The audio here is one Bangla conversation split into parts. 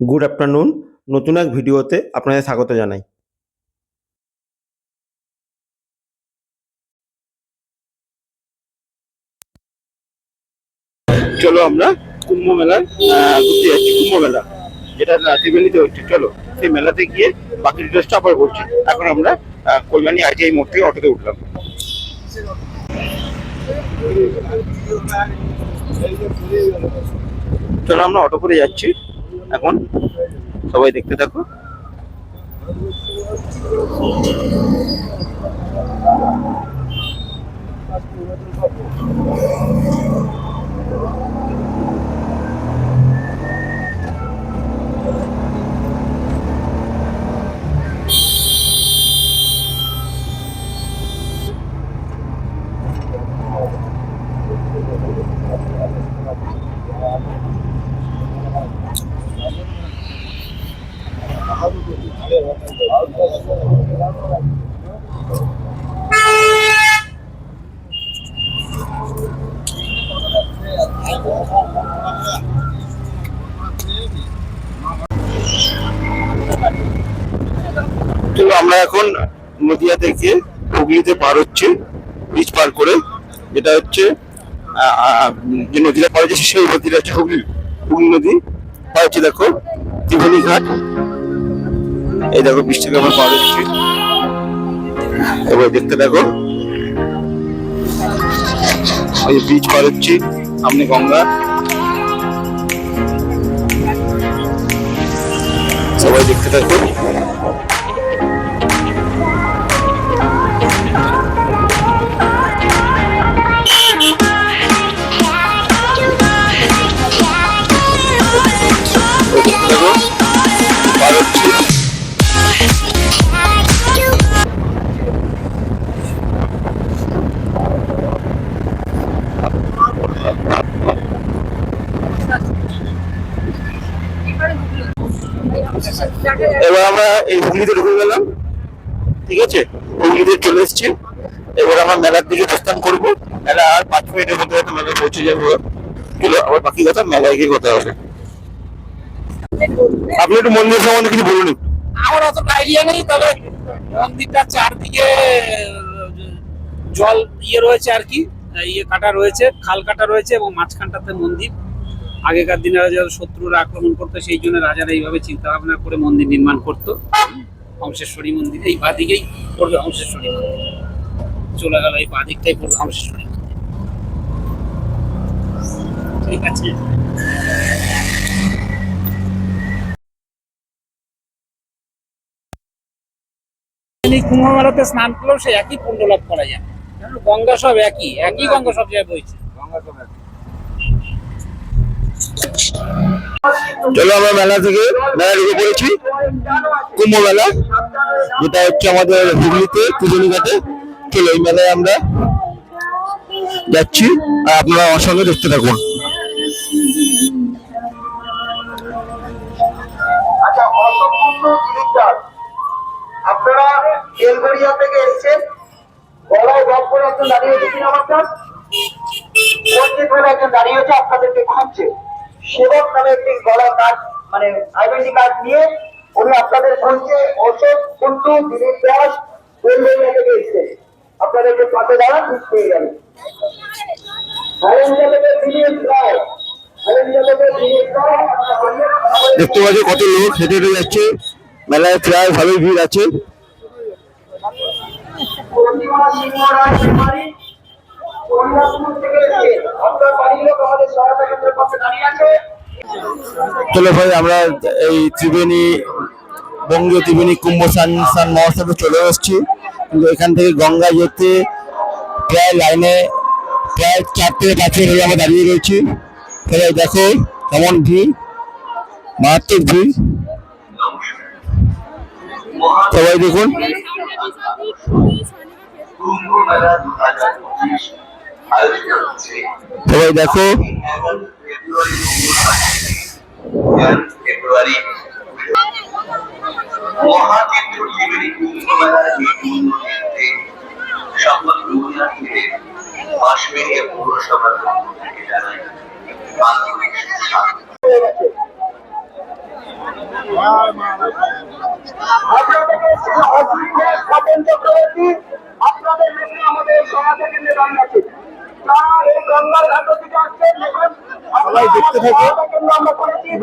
Good afternoon. নতুন এক ভিডিওতে আপনাদের স্বাগত জানাই। চলো আমরা কুম্ভ মেলায় ঘুরতে যাচ্ছি, কুম্ভ মেলা। যেটা ত্রিবেণীতে হচ্ছে, চলো। সেই মেলাতে গিয়ে বাকি ডিটেলসটা আবার বলছি। এখন আমরা কল্যাণী আইটিআই মোড় থেকে অটোতে উঠলাম। চলো আমরা অটো করে যাচ্ছি। এখন সবাই দেখতে থাকো। তো আমরা এখন নদিয়া থেকে হুগলিতে পার হচ্ছে ব্রিজ পার করে, যেটা হচ্ছে যে নদীটা পার হচ্ছে সেই নদীটা হচ্ছে হুগলি। হুগলি নদী পার হচ্ছে দেখো ত্রিভুলি ঘাট। এই দেখো বৃষ্টিকে আমরা পার হচ্ছি। এবার দেখতে দেখো, এই ব্রিজ পার হচ্ছি সামনে গঙ্গা। সবাই দেখতে থাকো। এসেছি। এবার আমরা মেলার দিকে প্রস্থান করব। মেলা আর পাঁচ মিনিটের মধ্যে হয়তো মেলায় পৌঁছে যাব। আবার বাকি কথা, মেলায় গিয়ে কথা হবে। আপনি একটু মন্দির সম্বন্ধে কিছু বলুন। আমার অত আইডিয়া নেই, তবে মন্দিরটার চারদিকে, জল ইয়ে রয়েছে আর কি ইয়ে কাটা রয়েছে, খাল কাটা রয়েছে এবং মাঝখানটাতে মন্দির। আগেকার দিনে যারা শত্রুরা আক্রমণ করতো, সেই জন্য রাজারা এইভাবে চিন্তা ভাবনা করে মন্দির নির্মাণ করতো। হংসেশ্বরী মন্দির, এই বা দিকেই পড়বে হংসেশ্বরী মন্দির। চলে গেল এই বাদিকটাই পড়বে হংসেশ্বরী মন্দির। ঠিক আছে? এই কুম্ভ মেলাতে স্নান করলেও সে একই পুণ্য লাভ করা যায়। গঙ্গা সব একই একই গঙ্গা সব জায়গায় বইছে। চলো আমরা মেলা থেকে মেলা ঢুকে পড়েছি। কুম্ভ মেলা যেটা হচ্ছে আমাদের হুগলিতে পুজনি ঘাটে। চলো এই মেলায় আমরা যাচ্ছি আর আপনারা আমার সঙ্গে দেখতে থাকুন। আচ্ছা আপনারা বেলগড়িয়া থেকে এসেছেন। গলায় ব্যাগ করে একজন দাঁড়িয়ে দেখুন পঞ্চায়েত করে একজন দাঁড়িয়েছে আপনাদেরকে খুঁজছে। সেবক নামে একটি গলার কার্ড মানে আইডেন্টি কার্ড নিয়ে উনি আপনাদের খুঁজছে অশোক কুন্টু দিলীপ দাস বেলগড়িয়া থেকে এসেছেন আপনাদেরকে পাশে দাঁড়ান ঠিক পেয়ে যাবেন। দেখতে পাচ্ছি কত লোক হেঁটে হেঁটে যাচ্ছে। মেলায় প্রায় ভালোই ভিড় আছে। চলো ভাই, আমরা এই ত্রিবেণী বঙ্গীয় ত্রিবেণী কুম্ভ সান স্নান মহোৎসবে চলে এসেছি। কিন্তু এখান থেকে গঙ্গা যেতে প্রায় লাইনে প্রায় চার থেকে পাঁচ হয়ে আমরা দাঁড়িয়ে রয়েছি। সবাই দেখো কেমন ভিড়, মারাত্মক ভিড়। সবাই দেখুন। সবাই দেখো। ফেব্রুয়ারি মহাচিত্র ত্রিবেণী কুম্ভ মেলার এই মূর্তিতে সকল রুগীদের কাশ্মীরের পৌরসভার পক্ষ থেকে জানাই আন্তরিক শুভেচ্ছা হয়ে গেছে আপনাদেরকে অসুবিধে স্বপন চক্রবর্তী আপনাদের নেত্রী আমাদের সমাজে কেন্দ্রে দাঁড়িয়ে আছে তারা এই গঙ্গার ঘাট থেকে আসছেন দেখুন সবাই দেখতে থাকো। কেন্দ্র আমরা করেছি ত্রিবেণী কুম্ভ ঘাটে আমরা এসেছি। জায়গাটাকে পরিচয় করে জানাবে প্রচুর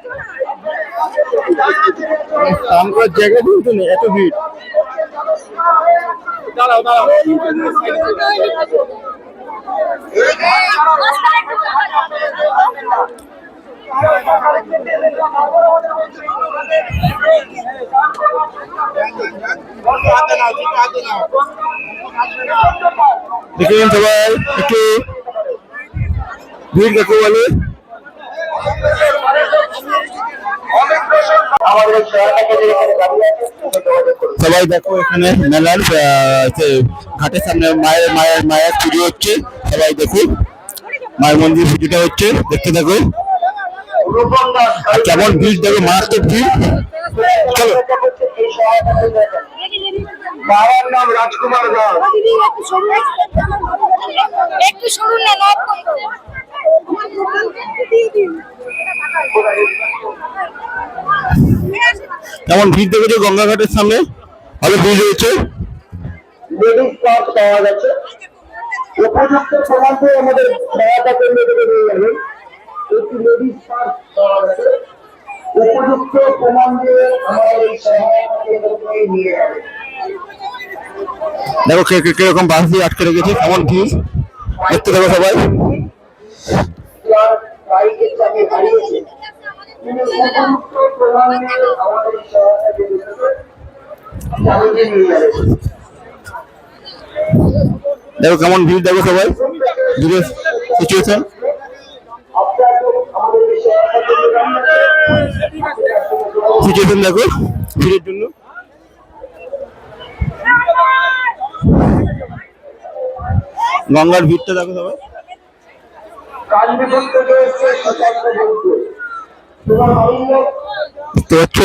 স্নান জায়গা বলতো না এত ভিড়। দাঁড়াও দাঁড়াও। দেখুন সবাই একটু ভিড় দেখো বলে। সবাই দেখো এখানে মেলার ঘাটের সামনে মায়ের মায়ের মায়ের পুজো হচ্ছে সবাই দেখুন মায়ের মন্দির পুজোটা হচ্ছে দেখতে থাকো। আর কেমন ভিড় দেখো মারাত্মক ভিড়। চলো। বাবার নাম রাজকুমার দাস। একটু সরুন না কেমন ভিড় দেখেছ গঙ্গা ঘাটের সামনে? ভালো ভিড় রয়েছে লেডিস পার্ক পাওয়া গেছে। উপযুক্ত প্রমাণ পেয়ে আমাদের সহায়তা কেন্দ্র থেকে নিয়ে যাবেন একটি লেডিস পার্ক পাওয়া গেছে। উপযুক্ত প্রমাণ দিয়ে আমাদের এই সহায়তা কেন্দ্র থেকে নিয়ে যাবে। দেখো কে- কে- কীরকম বাস দিয়ে আটকে রেখেছে কেমন ভিড়? দেখতে থাকো সবাই। দেখো কেমন ভিড় দেখো সবাই। ভিড়ের সিচুয়েশন। সিচুয়েশন দেখো ভিড়ের জন্য। গঙ্গার ভিড়টা দেখো সবাই কাঞ্জিপুর থেকে এসছে সুশান্ত বন্ধু তোমার বাড়ির লোক দেখতে পাচ্ছ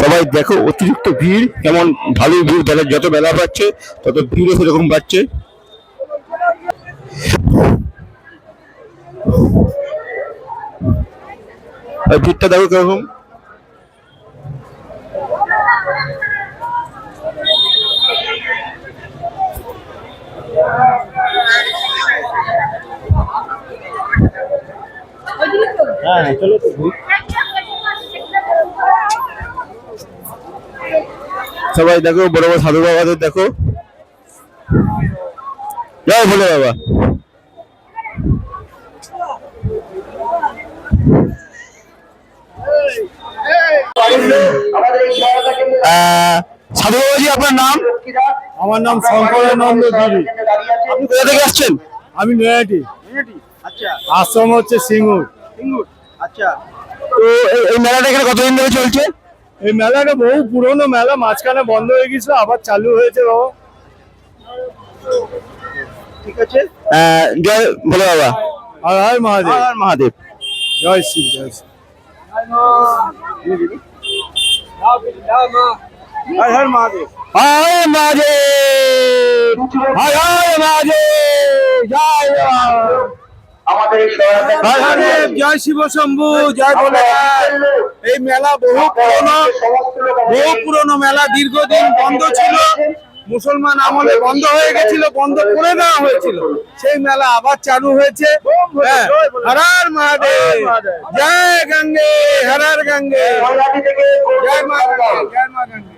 সবাই? দেখো, অতিরিক্ত ভিড় কেমন ভালোই ভিড় বেলা যত বেলা পাচ্ছে তত ভিড়ও সেরকম আর ভিড়টা দেখো কীরকম। হ্যাঁ চলো তো সবাই দেখো বড় বড় সাধু বাবাদের দেখো। জয় ভোলে বাবা। আমাদের এই সহায়তা কেন্দ্রে আহ, সাধু বাবাজি আপনার নাম? আমার নাম শঙ্করানন্দ আছে আপনি কোথা থেকে আসছেন? আমি নয়াটি। আশ্রম হচ্ছে সিঙ্গুর। তো এই- মেলাটা এখানে কতদিন ধরে চলছে? এই মেলাটা বহু পুরনো মেলা মাঝখানে বন্ধ হয়ে গেছিল আবার চালু হয়েছে বাবা। ঠিক আছে। আহ, জয় ভোলে বাবা। আর হায় মহাদেব। আর মহাদেব। জয় শ্রী জয় শ্রী। হর হর মহাদেব। হায় মহাদেব। মহাদেব। জয় জয়। শিব শম্ভু জয় ভোলেনাথ এই মেলা বহু পুরনো বহু পুরনো মেলা দীর্ঘদিন বন্ধ ছিল। মুসলমান আমলে বন্ধ হয়ে গেছিল বন্ধ করে দেওয়া হয়েছিল। সেই মেলা আবার চালু হয়েছে। হ্যাঁ, হরার মহাদেব। জয় গঙ্গে হরার গঙ্গে। জয় মা গঙ্গে জয় মা গঙ্গে।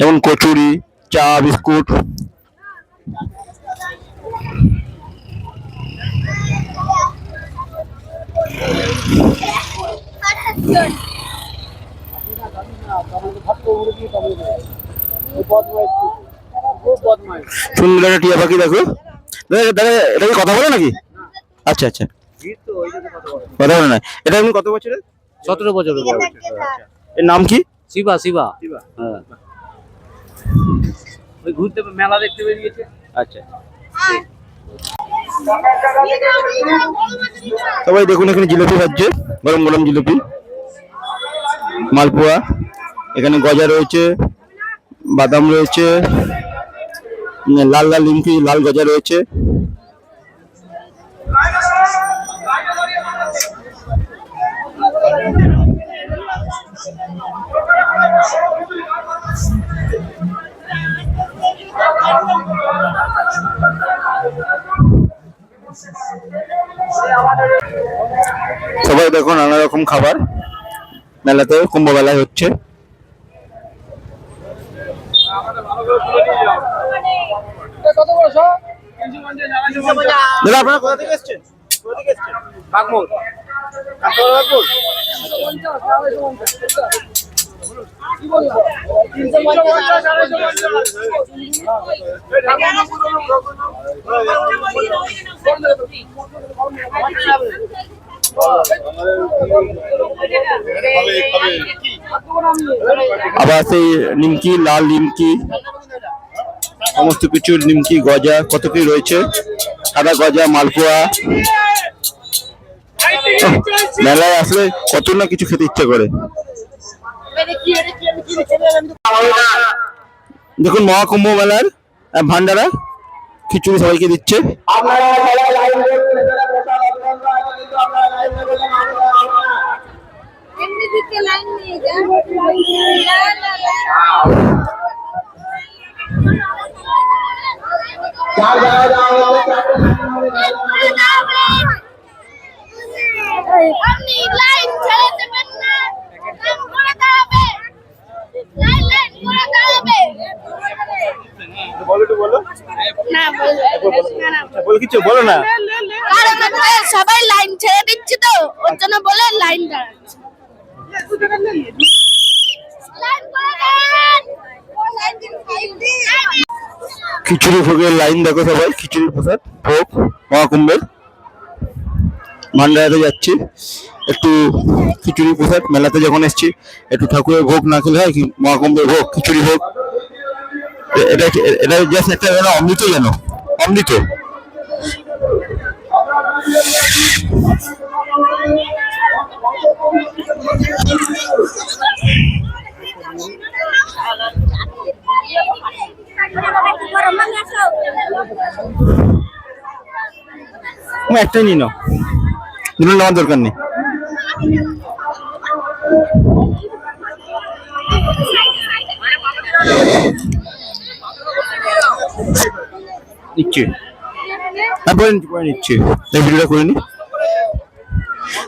যেমন কচুরি চা বিস্কুট। সুন্দর একটা টিয়া পাখি দেখো। দাদা এটা কি কথা বলে নাকি? আচ্ছা আচ্ছা। কথা বলে না এটা এমনি কত বছরের? সতেরো বছর এর নাম কি? শিবা। শিবা। হ্যাঁ। ওই ঘুরতে মেলা দেখতে বেরিয়েছে। আচ্ছা। সবাই দেখুন এখানে জিলিপি হচ্ছে গরম গরম জিলিপি। মালপোয়া, এখানে গজা রয়েছে, বাদাম রয়েছে, লাল লাল লিমকি লাল গজা রয়েছে। রকম খাবার। মেলাতে কুম্ভ মেলায় হচ্ছে আপনারা কোথা থেকে এসেছেন কোথা থেকে এসেছেন বাগমোর আবার সেই নিমকি, লাল নিমকি, সমস্ত কিছু, নিমকি, গজা, কত কি রয়েছে? সাদা গজা, মালপোয়া। মেলায় আসলে কত না কিছু খেতে ইচ্ছে করে। দেখুন, মহাকুম্ভ মেলার ভান্ডারা, খিচুড়ি সবাইকে দিচ্ছে। আপনি লাইন ছেড়ে দেবেন না করে দাঁড়াবে লাইন লাইন করে দাঁড়াবে বলো বলো না বলবে না না বলে কিছু বলো না। সবাই লাইন ছেড়ে দিচ্ছে তো ওর জন্য বলে লাইন দাঁড়াচ্ছে। খিচুড়ি ভোগের লাইন দেখো সবাই, খিচুড়ি প্রসাদ, ভোগ, মহাকুম্ভের। ভান্ডারাতে যাচ্ছি, একটু খিচুড়ি প্রসাদ, মেলাতে যখন এসছি, একটু ঠাকুরের ভোগ না খেলে হয় মহাকুম্ভের ভোগ, খিচুড়ি ভোগ। এটা এটা জাস্ট একটা অমৃত যেন, অমৃত। একটাই নিয়ে নাও। দুটো নেওয়ার দরকার নেই। নিচ্ছি। হ্যাঁ করে নিচ্ছি করে নিচ্ছি। ভিডিওটা করে নি।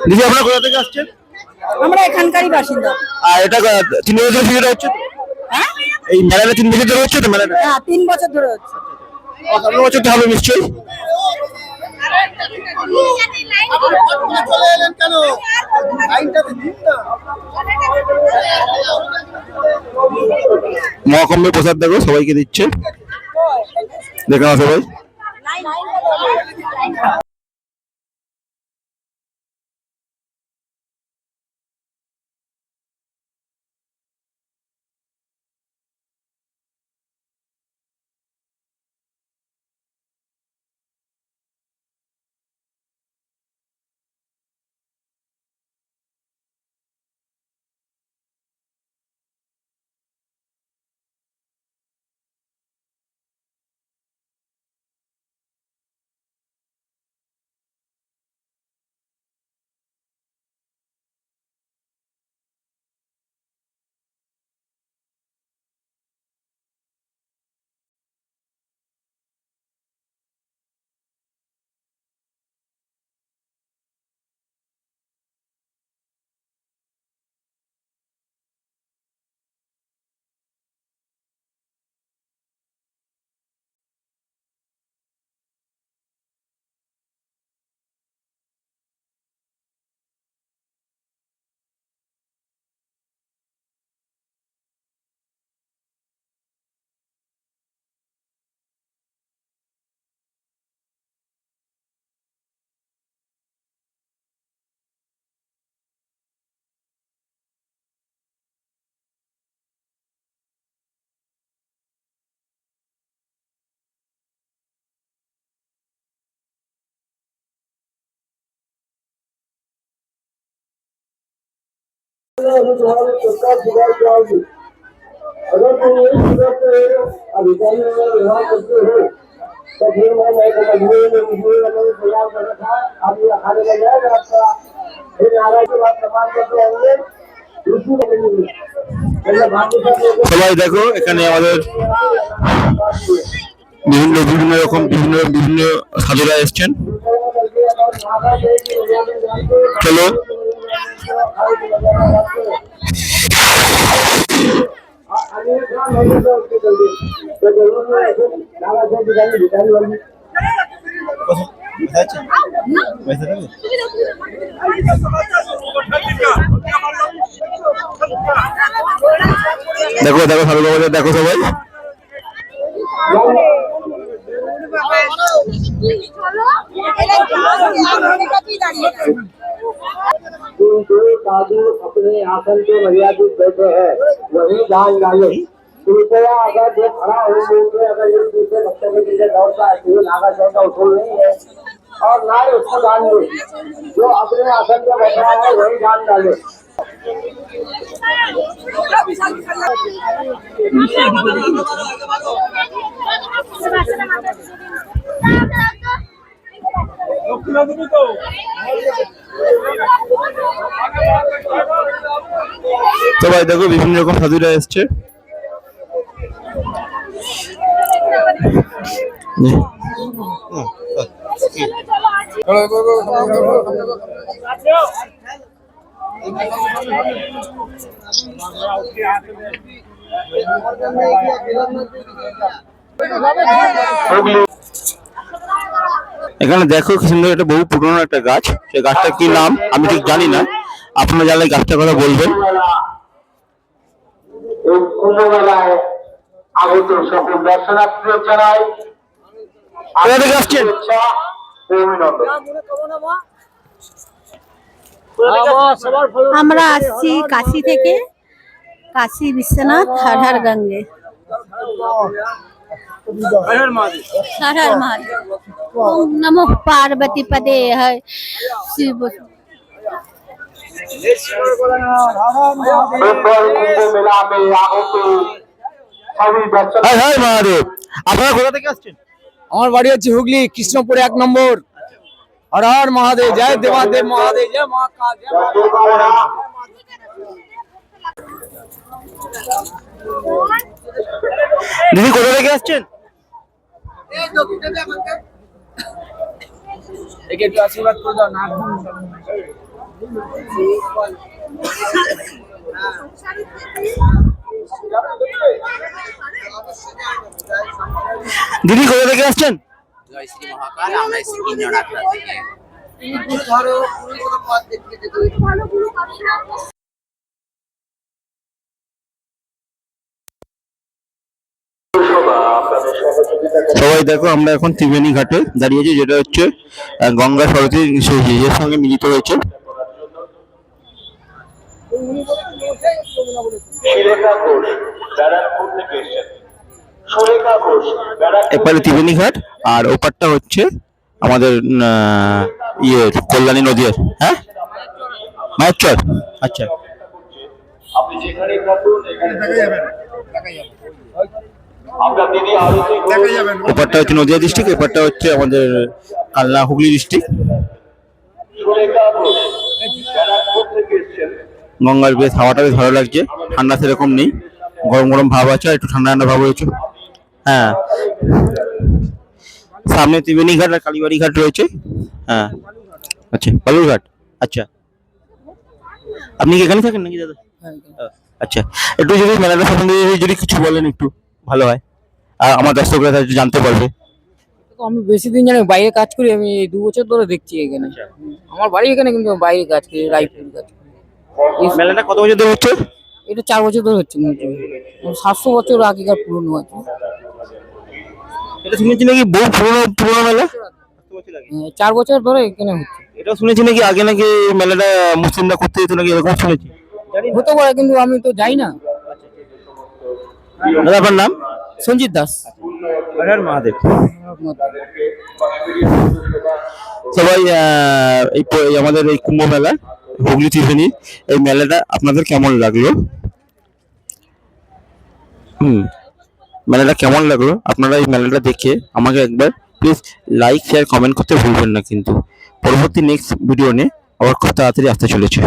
দিদি, আপনারা কোথা থেকে আসছেন? আমরা এখানকারই বাসিন্দা। আর এটা তিন বছর ভিডিওটা হচ্ছে? হ্যাঁ? এই মেলাটা তিন বছর ধরে হচ্ছে তো মেলাটা? হ্যাঁ তিন বছর ধরে হচ্ছে। সামনে বছর তো হবে নিশ্চয়ই। এলেন প্রসাদ দেখো সবাইকে দিচ্ছে। দেখে সবাই। লাইন अभी तुम्हारे सरकार सुधार जाओगी अगर तुम एक सुबह से अधिकारी में व्यवहार करते हो तो फिर मैं मैं मजबूरी में मजबूरी में तैयार कर रखा है आप ये खाने में जाएगा आपका फिर नाराज के बाद प्रमाण पत्र होंगे दूसरी लगेंगे पहले भारतीय সবাই দেখো এখানে আমাদের বিভিন্ন বিভিন্ন রকম বিভিন্ন বিভিন্ন সাধুরা এসছেন। চলো দেখো দেখো বাবাদের দেখো সবাই। जो साधु अपने आसन पे मर्यादित बैठे हैं वही जान डाले कृपया अगर जो खड़ा हो गए अगर ये दूसरे बच्चे के पीछे दौड़ता है तो नागा चौका उसूल नहीं है और ना ही उसको दान दे। जो अपने आसन पे बैठा है, वही दान डाले। সবাই দেখো বিভিন্ন রকম সাধুরা এসছে। এখানে দেখো কি সুন্দর একটা বহু পুরনো একটা গাছ। সেই গাছটা কি নাম? আমি ঠিক জানি না। আপনারা জানলে গাছটার কথা বলবেন। আগত সকল দর্শনার্থী জানাই কোথা থেকে আসছেন? অভিনন্দন। আমরা আসছি কাশি থেকে। কাশি বিশ্বনাথ হাড়হার গঙ্গে। হাড়হার নমঃ পার্বতী পদে হয়। শিব। আপনারা কোথা থেকে আসছেন? আমার বাড়ি হচ্ছে হুগলি কৃষ্ণপুরে এক নম্বর। হর হর মহাদেব জয় দেবাদেব মহাদেব জয় মহাকাল জয় মা- দিদি কোথা থেকে আসছেন একে একটু আশীর্বাদ করে দাও না দিদি কোথা থেকে আসছেন জয় শ্রী মহাকাল আমরা থেকে সবাই দেখো আমরা এখন ত্রিবেণী ঘাটে দাঁড়িয়েছি যেটা হচ্ছে গঙ্গা সরস্বতী এর সঙ্গে মিলিত হয়েছে। ঘোষ থেকে এসেছেন। এপারে ত্রিবেণী ঘাট আর ওপারটা হচ্ছে আমাদের ইয়ে কল্যাণী নদীর হ্যাঁ? মায়ের চর আচ্ছা ওপারটা হচ্ছে নদিয়া ডিস্ট্রিক্ট এপারটা হচ্ছে আমাদের কালনা হুগলি ডিস্ট্রিক্ট গঙ্গার বেশ হাওয়াটা বেশ ভালো লাগছে ঠান্ডা সেরকম নেই। গরম গরম ভাব আছে আর একটু ঠান্ডা ঠান্ডা ভাব রয়েছে। হ্যাঁ। সামনে ত্রিবেণী ঘাট আর কালীবাড়ি ঘাট রয়েছে? হ্যাঁ। আচ্ছা বালুরঘাট। আচ্ছা। আপনি কি এখানে থাকেন নাকি দাদা? আচ্ছা। একটু যদি মেলাটা সম্বন্ধে যদি কিছু বলেন একটু ভালো হয়। আর আমার দর্শকরা একটু জানতে পারবে। আমি বেশি দিন জানি বাইরে কাজ করি আমি দু বছর ধরে দেখছি এখানে। আমার বাড়ি এখানে কিন্তু বাইরে কাজ করি রায়পুর কাজ করি। এই- মেলাটা কত বছর ধরে হচ্ছে? এটা চার বছর ধরে হচ্ছে। সাতশো বছর আগেকার পুরনো আছে এটা শুনেছি নাকি বহু পুরোনো পুরোনো মেলা? চার বছর ধরে এখানে হচ্ছে। এটাও শুনেছি নাকি আগে নাকি মেলাটা মুসলিমরা করতে যেত নাকি এরকম শুনেছি? হতে পারে কিন্তু আমি তো যাই না। দাদা আপনার নাম? সঞ্জিত দাস। মহাদেব। সবাই এই আমাদের এই কুম্ভ মেলা হুগলি ত্রিবেণী এই মেলাটা আপনাদের কেমন লাগল? হুম। মেলাটা কেমন লাগল? আপনারা এই মেলাটা দেখে আমাকে একবার প্লিজ লাইক শেয়ার কমেন্ট করতে ভুলবেন না কিন্তু। পরবর্তী নেক্সট ভিডিও নিয়ে আবার খুব তাড়াতাড়ি আসতে চলেছে।